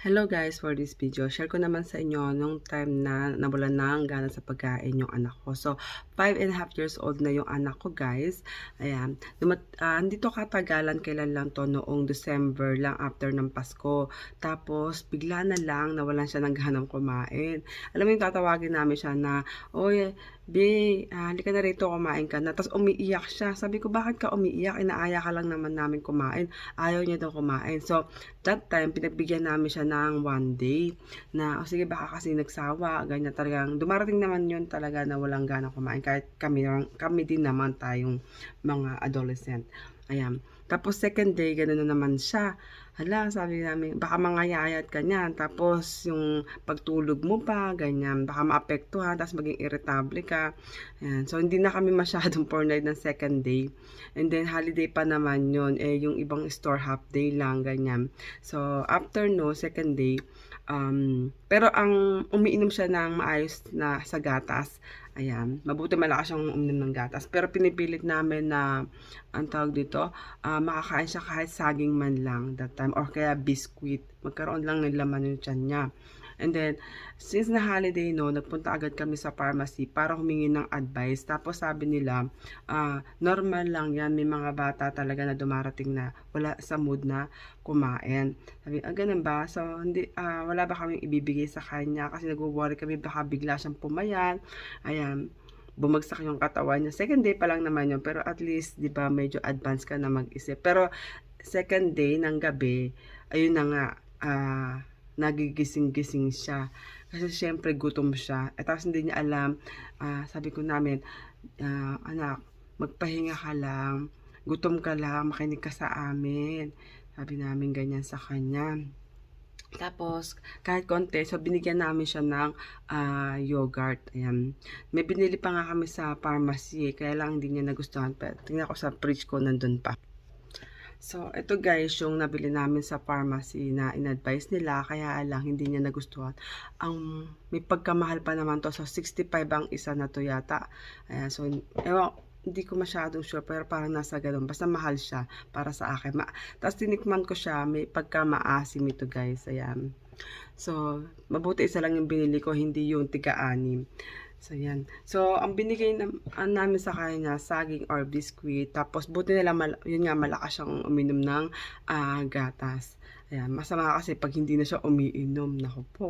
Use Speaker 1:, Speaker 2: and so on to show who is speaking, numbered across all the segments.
Speaker 1: Hello guys, for this video, share ko naman sa inyo nung time na nawalan na ang gana sa pagkain yung anak ko. So, 5 and a half years old na yung anak ko guys. Ayan, Dumat, uh, dito katagalan, kailan lang to noong December lang after ng Pasko. Tapos, bigla na lang nawalan siya ng ganang kumain. Alam mo yung tatawagin namin siya na, Oy, Be, uh, halika na rito, kumain ka na. Tapos umiiyak siya. Sabi ko, bakit ka umiiyak? Inaaya ka lang naman namin kumain. Ayaw niya daw kumain. So, that time, pinagbigyan namin siya ng one day na, oh, sige, baka kasi nagsawa. Ganyan talagang, dumarating naman yun talaga na walang gana kumain. Kahit kami, kami din naman tayong mga adolescent. Ayan. Tapos second day, gano'n na naman siya. Hala, sabi namin, baka mangayayat ka niyan. Tapos yung pagtulog mo pa, ganyan, baka maapektuhan, tapos maging irritable ka. Ayan. So, hindi na kami masyadong pornoid ng second day. And then, holiday pa naman yun. Eh, yung ibang store half day lang, ganyan. So, after no, second day, um, pero ang umiinom siya ng maayos na sa gatas, Ayan. Mabuti malakas siyang uminom ng gatas. Pero pinipilit namin na, ang tawag dito, uh, makakain siya kahit saging man lang that time. Or kaya biscuit. Magkaroon lang ng laman yung tiyan niya. And then, since na holiday no, nagpunta agad kami sa pharmacy para humingi ng advice. Tapos sabi nila, uh, normal lang yan. May mga bata talaga na dumarating na wala sa mood na kumain. Sabi, ah, ganun ba? So, hindi, uh, wala ba kaming ibibigay sa kanya? Kasi nag-worry kami baka bigla siyang pumayan. Ayan bumagsak yung katawan niya. Second day pa lang naman yun, pero at least, di ba, medyo advance ka na mag-isip. Pero, second day ng gabi, ayun na nga, uh, nagigising-gising siya. Kasi syempre gutom siya. At tapos hindi niya alam, uh, sabi ko namin, uh, anak, magpahinga ka lang, gutom ka lang, makinig ka sa amin. Sabi namin ganyan sa kanya. Tapos, kahit konti, so binigyan namin siya ng uh, yogurt. Ayan. May binili pa nga kami sa pharmacy, kaya lang hindi niya nagustuhan. Pero tingnan ko sa fridge ko, nandun pa. So, ito guys, yung nabili namin sa pharmacy na in-advise nila, kaya lang hindi niya nagustuhan. Ang may pagkamahal pa naman to, so 65 ang isa na to yata. Ayan, so, ewan, hindi ko masyadong sure, pero parang nasa ganun. Basta mahal siya para sa akin. Ma Tapos tinikman ko siya, may pagka-maasim ito guys. Ayan. So, mabuti isa lang yung binili ko, hindi yung tiga-anim. So, yan. So, ang binigay na, ang namin sa kanya, saging or biscuit. Tapos, buti nila, mal, yun nga, malakas siyang uminom ng uh, gatas. Ayan. Masama kasi pag hindi na siya umiinom. Naku po.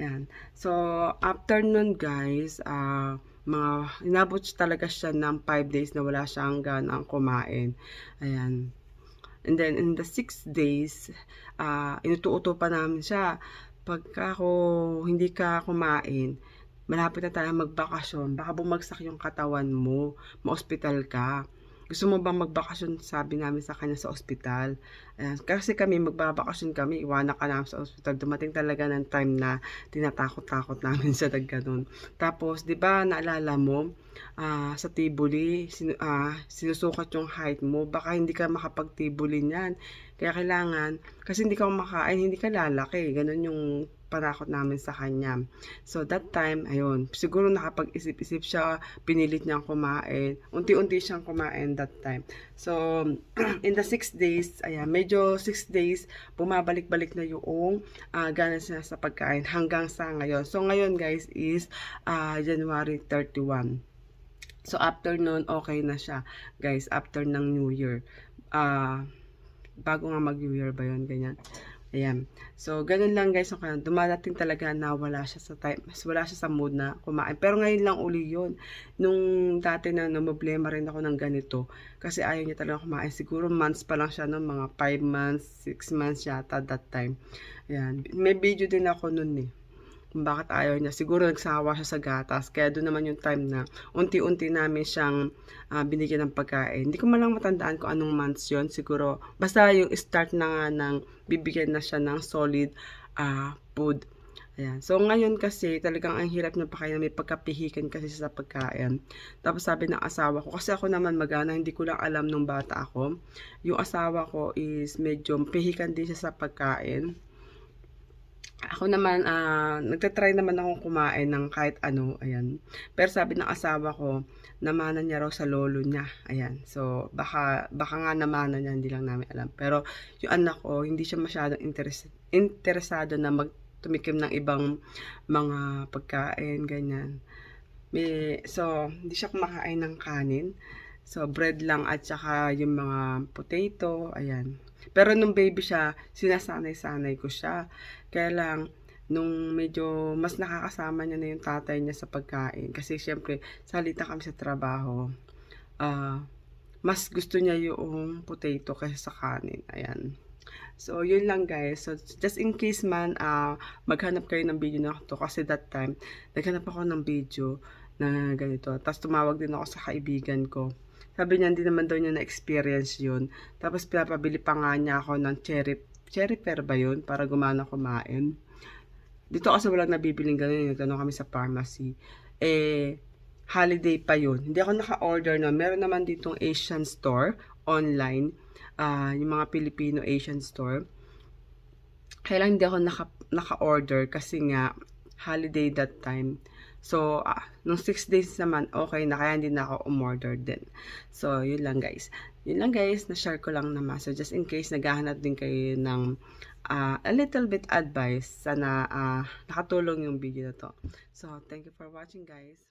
Speaker 1: Ayan. So, after nun, guys, uh, mga, inabot talaga siya ng 5 days na wala siyang ganang kumain. Ayan. And then, in the 6 days, uh, inutuuto pa namin siya. Pagka ako hindi ka kumain, malapit na tayo magbakasyon, baka bumagsak yung katawan mo, ma-hospital ka. Gusto mo bang magbakasyon? Sabi namin sa kanya sa ospital. Ayan, kasi kami, magbabakasyon kami, iwanan ka namin sa ospital. Dumating talaga ng time na tinatakot-takot namin sa ganun. Tapos, di ba, naalala mo, uh, sa tibuli, sin, uh, sinusukat yung height mo, baka hindi ka makapag-tibuli niyan. Kaya kailangan, kasi hindi ka makain, hindi ka lalaki. Ganun yung panakot namin sa kanya. So, that time, ayun, siguro nakapag-isip-isip siya, pinilit niyang kumain. Unti-unti siyang kumain that time. So, in the 6 days, ayan, medyo 6 days, bumabalik-balik na yung uh, gana siya sa pagkain hanggang sa ngayon. So, ngayon guys is uh, January 31. So, after nun, okay na siya. Guys, after ng New Year. Uh, bago nga mag-New Year ba yun, ganyan. Ayan. So, ganun lang guys. Okay, dumadating talaga na wala siya sa time, wala siya sa mood na kumain. Pero ngayon lang uli yun. Nung dati na problema rin ako ng ganito. Kasi ayaw niya talaga kumain. Siguro months pa lang siya, no? mga 5 months, 6 months yata that time. Ayan. May video din ako nun eh kung bakit ayaw niya. Siguro nagsawa siya sa gatas. Kaya doon naman yung time na unti-unti namin siyang uh, binigyan ng pagkain. Hindi ko malang matandaan kung anong months yon Siguro, basta yung start na nga ng bibigyan na siya ng solid uh, food. Ayan. So, ngayon kasi, talagang ang hirap na pakain may pagkapihikan kasi sa pagkain. Tapos sabi ng asawa ko, kasi ako naman magana, hindi ko lang alam nung bata ako. Yung asawa ko is medyo pihikan din siya sa pagkain Ako naman, ah, nagta-try naman akong kumain ng kahit ano, ayan. Pero sabi ng asawa ko, namanan niya raw sa lolo niya, ayan. So, baka baka nga namanan niya, hindi lang namin alam. Pero yung anak ko, hindi siya masyadong interes interesado na mag tumikim ng ibang mga pagkain, ganyan. May so, hindi siya kumakain ng kanin. So, bread lang at saka yung mga potato, ayan. Pero nung baby siya, sinasanay-sanay ko siya. Kaya lang, nung medyo mas nakakasama niya na yung tatay niya sa pagkain. Kasi syempre, salita kami sa trabaho. ah mas gusto niya yung potato kaysa sa kanin. Ayan. So, yun lang guys. So, just in case man, ah maghanap kayo ng video na to. Kasi that time, naghanap ako ng video na ganito. Tapos tumawag din ako sa kaibigan ko. Sabi niya, hindi naman daw niya na-experience yun. Tapos pinapabili pa nga niya ako ng cherry, cherry pear ba yun? Para gumana kumain. Dito kasi walang nabibiling ganun. Nagtanong kami sa pharmacy. Eh, holiday pa yun. Hindi ako naka-order na. Meron naman ditong Asian store online. ah yung mga Filipino Asian store. Kaya lang hindi ako naka, naka-order kasi nga holiday that time. So, ah, nung 6 days naman, okay na. Kaya hindi na ako umorder din. So, yun lang guys. Yun lang guys, na-share ko lang naman. So, just in case naghahanap din kayo ng ah, a little bit advice, sana ah, nakatulong yung video na to. So, thank you for watching guys.